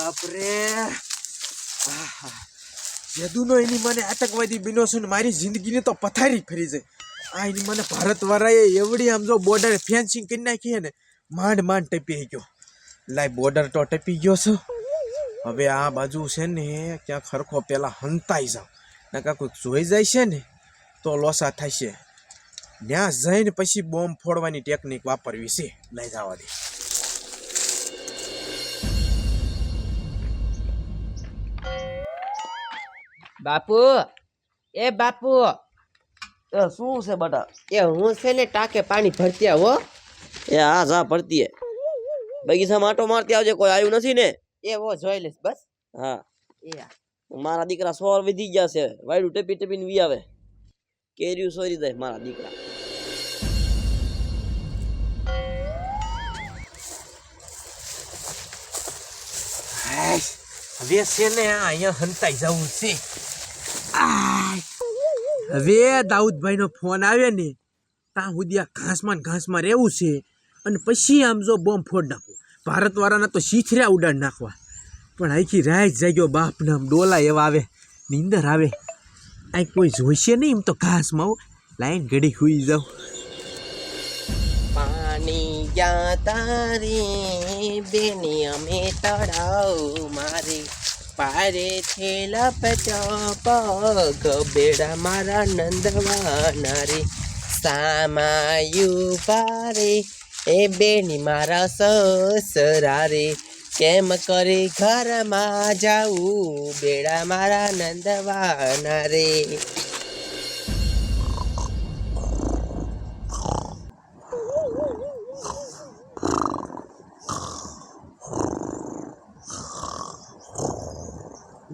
બાપરે. યદુનો એની મને આતંકવાદી બીનો છે ને મારી જિંદગીને તો પથારી ફરી જાય આ એની મને ભારત વાળાએ એવડી આમ જો બોર્ડર ફેન્સિંગ કરી નાખી ને, માંડ માંડ ટપી ગયો. લાય બોર્ડર તો ટપી ગયો છે. હવે આ બાજુ છે ને, ક્યાંક ખરખો પેલા હંતાઈ જાવ. નકા કોઈક જોઈ જાય છે ને, તો લોસા થશે. ત્યાં જઈને પછી બોમ્બ ફોડવાની ટેકનિક વાપરવી છે. લઈ જવા દે. બાપુ એ બાપુ. એ શું છે બટા? એ હું છે ને ટાંકે પાણી ભરતી આવો એ હા જા ભરતી હે માટો આટો મારતી આવજે કોઈ આવ્યું નથી ને? એ વો જોઈ લઈશ બસ. હા. એ હા. મારા દીકરા સોર વિધી ગયા છે. વાયડું ટેપી ટેપીને વી આવે. કેર્યું સોરી જાય મારા દીકરા. હવે છે ને આ અહીંયા હંતાઈ જવું છે. હવે દાઉદભાઈનો ફોન આવે ને, ત્યાં સુધી આ ઘાસમાં ઘાસમાં રહેવું છે. અને પછી આમ જો બોમ્બ ફોડ નાખો. ભારતવાળાના તો શીથર્યા ઉડાડ નાખવા. પણ આખી રાત જાગ્યો બાપને આમ ડોલા એવા આવે. નીંદર આવે. આ કોઈ જોઈશે નહીં એમ તો ઘાસમાં આવું લાઈન ઘડી સુઈ જાઉં. પાણી ગયા તારી બેની અમે તળાવ મારે. પારે છે પચા પગ, બેડા મારા નંદવાના રે. સામાયું પારે એ બેની મારા સસરા રે. કેમ કરી ઘરમાં જાઉં, બેડા મારા નંદવાના રે.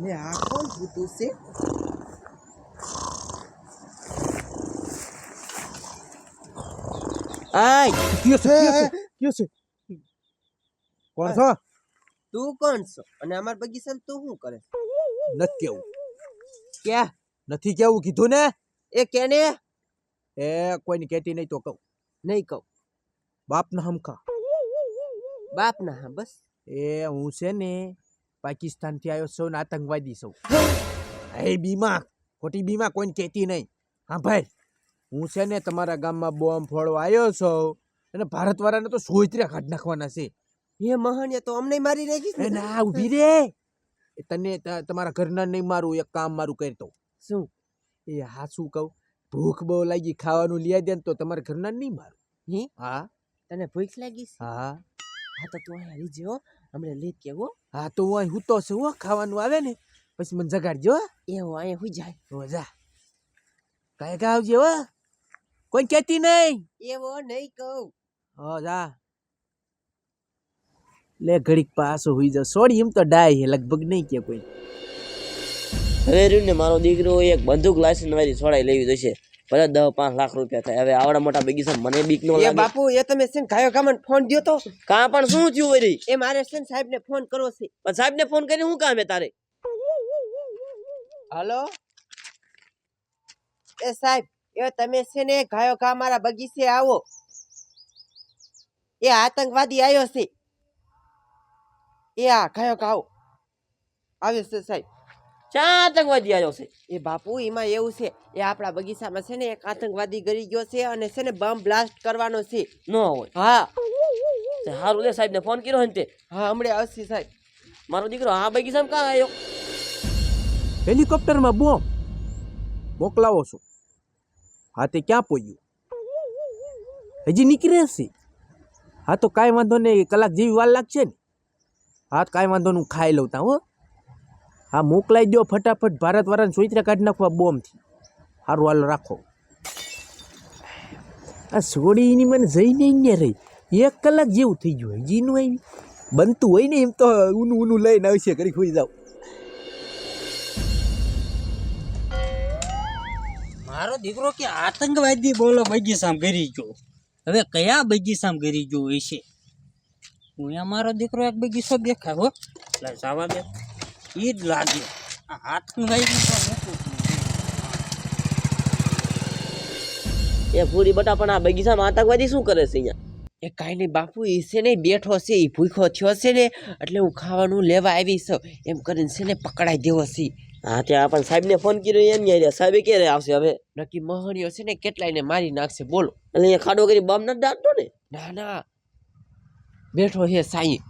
ને આ કોણ ભૂતું છે. આય કયો છે કયો છે? કોણ છો? તું કોણ છો? અને અમાર બગીચામાં તું શું કરે નથી કેવું. ક્યાં? નથી કેવું કીધું ને? એ કેને? એ કોઈની કેતી નહીં તો કહું. નહીં કહું. બાપના હમખા. બાપના હા બસ. એ હું છે ને પાકિસ્તાનથી આવ્યો છો ને આતંકવાદી છો. એ બીમા ખોટી બીમા કોઈને કહેતી નહીં. હા ભાઈ હું છે ને તમારા ગામમાં બોમ્બ ફોડવા આવ્યો છું અને ભારતવાળાને તો સોયત્ર્યા કાઢ નાખવાના છે. હે મહાન તો અમને મારી નાખીશ એ ના ઊભી રે. એ તને તમારા ઘરના નહીં મારું એક કામ મારું કરતો શું? એ હા શું કહું? ભૂખ બહુ લાગી ખાવાનું લઈ દે તો તમારા ઘરના નહીં મારું. હે? તને ભૂખ લાગી હા. હા તો તું અહીંયા આવી હો હમણાં લેત કે હો. હા તો હું અહીં હું છું હો ખાવાનું આવે ને પછી મને જગાડજો હો. એ હું અહીંયા હુઈ જાય. હો જા. કાંઈ આવજે હો. કોઈ કહેતી નહીં. એવો નહીં કહું. હો જા. લે ઘડીક પાછો હોઈ જાવ સોરી એમ તો ડાય હે લગભગ નહીં કે કોઈ. હવે રહ્યું ને મારો દીકરો એક બંદૂક લાઇસન્સ વાળી છોડાઈ લેવી જશે ભલે દસ પાંચ લાખ રૂપિયા થાય. હવે આવડા મોટા બગીચા મને બીક નો એ લાગે. બાપુ એ તમે છે ને ગાયો ગામન ફોન દ્યો તો. કા પણ શું થયું વળી? એ મારે છે ને સાહેબ ને ફોન કરવો છે. પણ સાહેબ ને ફોન કરીને શું કામ તારે? હલો? એ સાહેબ એ તમે છે ને ગાયો કા મારા બગીચે આવો. એ આતંકવાદી આવ્યો છે. એ આ ગાયો કાઓ આવ્યો છે સાહેબ. ચા આતંકવાદી આવ્યો છે. એ બાપુ એમાં એવું છે એ આપણા બગીચામાં છે ને એક આતંકવાદી ગરી ગયો છે અને છે ને બમ બ્લાસ્ટ કરવાનો છે. ન હોય. હા. તે હારું લે સાહેબ ને ફોન કર્યો ને તે. હા હમણાં આવશે સાહેબ. મારો દીકરો આ બગીચામાં કાં આવ્યો? હેલિકોપ્ટરમાં બોમ્બ. મોકલાવો છો. હા તે ક્યાં પહોંચ્યું હજી નીકળે છે. હા તો કાંઈ વાંધો નહીં કલાક જેવી વાર લાગશે ને. હા તો કાંઈ વાંધો નહીં હું ખાઈ લઉં તા હો. હા, મોકલાઈ દો ફટાફટ. ભારતવાળાને સોઈત્રા કાઢી નાખવા બોમ્બથી. સારું હાલો, રાખો. આ સોડીની મને જઈને અહીંયા રહી. એક કલાક જેવું થઈ ગયું. હજી નું આવી. બનતું હોય ને એમ તો ઊનું ઊનું લઈને આવશે કરી ખોઈ જાવ મારો દીકરો કે આતંકવાદી બોલો બગીચામાં ગરી ગયો. હવે કયા બગીચામાં ગરી ગયો હશે હું મારો દીકરો એક બગીચો દેખાવો એટલે જવા દે. ઈ જ લાગે હાથનું નહીં એ પૂરી બટા પણ આ બગીચામાં આતંકવાદી શું કરે છે અહીંયા? એ કાંઈ નહીં બાપુ એ છે ને બેઠો છે એ ભૂખો થયો છે ને એટલે હું ખાવાનું લેવા આવી છું. એમ કરીને છે ને પકડાઈ દેવો છે. હા ત્યાં પણ સાહેબને ફોન કર્યો એમ નહીં સાહેબે ક્યારે આવશે હવે? નક્કી મહણીઓ છે ને કેટલાયને મારી નાખશે બોલો. એટલે અહીંયા ખાડો કરી બમ નથી દાટતો ને? ના ના. બેઠો છે સાઈ.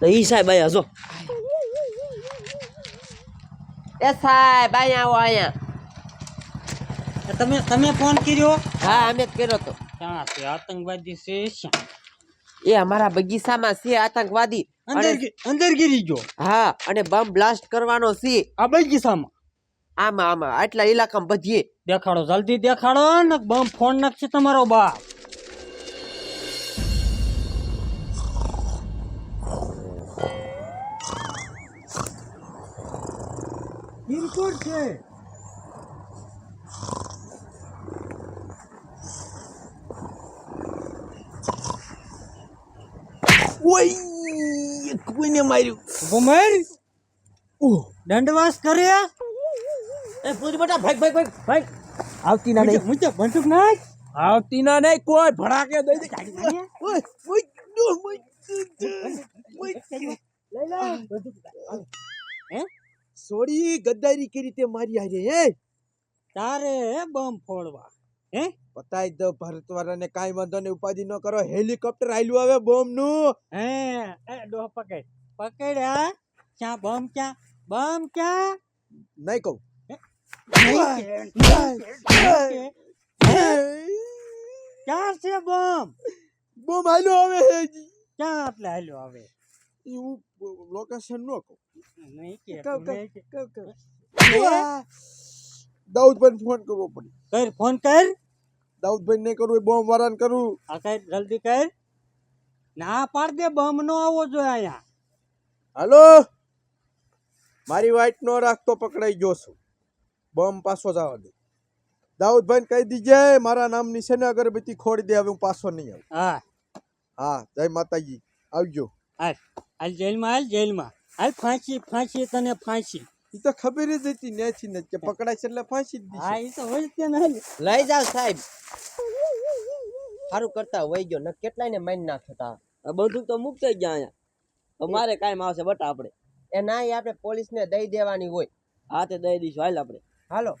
તો એ સાહેબ આયા જો. એ સાહેબ અહીંયા આવો અહીંયા. તમે તમે ફોન કર્યો? હા અમે જ કર્યો તો. આતંકવાદી છે એ અમારા બગીચામાં છે આતંકવાદી. અંદર અંદર ગીરી ગયો? હા અને બમ બ્લાસ્ટ કરવાનો છે. આ બગીચામાં? આમાં આમાં આટલા ઇલાકામાં બધીએ. દેખાડો જલ્દી દેખાડો ને બમ ફોન નાખશે તમારો બાપ. છે ઓય કોઈને માર્યું ભમર દંડવાસ કર્યા એ પૂરી બેટા ભાગ ભાગ ભાગ ભાગ આવતી ના નહીં મુજબ બંદૂક નાખ આવતી ના નહીં કોઈ ભડાકે દઈ દે ઓય ઓય સોરી ગદ્દારી કરી તે મારી હારે હે? તારે હે બમ ફોડવા? હે? પતાઈ દો ભારતવાળાને કાંઈ વાંધો નહીં ઉપાધિ ન કરો. હેલિકોપ્ટર આયલું આવે બોમનું હે એ ડો પકડ. પકડ્યા ક્યાં બમ ક્યાં? બમ ક્યાં? નહીં કહું. ક્યાં છે બોમ? બોમ આયલું આવે. ક્યાં એટલે હાલ્યો આવે? એવું લોકેશન ન કહું દાઉદભાઈ ફોન કરવો પડે કર ફોન કર દાઉદભાઈ નહીં કરવું બોમ્બ વારાન કરવું આ કઈ જલ્દી કર ના પાડ દે બોમ્બ નો આવો જોઈએ અહીંયા હાલો મારી વાઈટ નો રાખતો પકડાઈ ગયો છું બોમ્બ પાછો જવા દે દાઉદભાઈ કહી દીજે મારા નામની છે ને અગરબત્તી ખોડી દે હવે હું પાછો નહીં આવું હા હા જય માતાજી આવજો હાલ હાલ જેલમાં હાલ જેલમાં. હાલ ફાંસી ફાંસી તને ફાંસી. એ તો ખબર જ હતી નેથી ને કે પકડાય છે એટલે ફાંસી જ હા એ તો હોય જ તે ને હાલ લઈ જાવ સાહેબ. સારું કરતા વહી ગયો ને કેટલાય ને મારી નાખતા બધું તો મુક્ત જ ગયા અહીંયા. મારે કાંઈ આવશે બટા આપણે. એ ના આપણે પોલીસને દઈ દેવાની હોય. હા તે દઈ દઈશું. હાલ આપણે. હાલો.